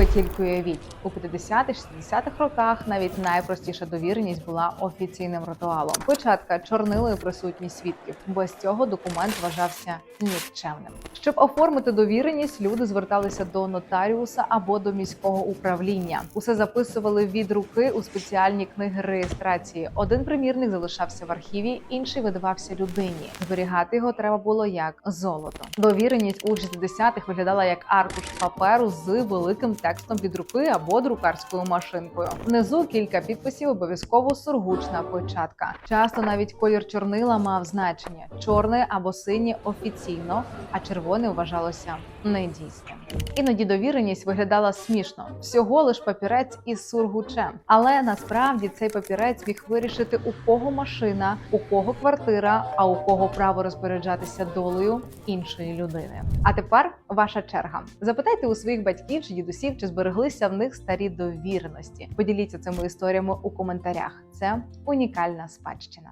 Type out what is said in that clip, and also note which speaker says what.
Speaker 1: Ви тільки уявіть, У 50-60-х роках навіть найпростіша довіреність була офіційним ритуалом. Початка чорнилою присутність свідків. Без цього документ вважався нікчемним. Щоб оформити довіреність, люди зверталися до нотаріуса або до міського управління. Усе записували від руки у спеціальні книги реєстрації. Один примірник залишався в архіві, інший видавався людині. Зберігати його треба було як золото. Довіреність у 60-х виглядала як аркуш паперу з великим текстом від руки або друкарською машинкою. Внизу кілька підписів, обов'язково сургучна початка. Часто навіть колір чорнила мав значення: чорне або синє офіційно, а червоне вважалося недійсним. Іноді довіреність виглядала смішно, всього лиш папірець із сургучем. Але насправді цей папірець міг вирішити, у кого машина, у кого квартира, а у кого право розпоряджатися долею іншої людини. А тепер ваша черга. Запитайте у своїх батьків чи дідусів, чи збереглися в них старі довірності. Поділіться цими історіями у коментарях. Це унікальна спадщина.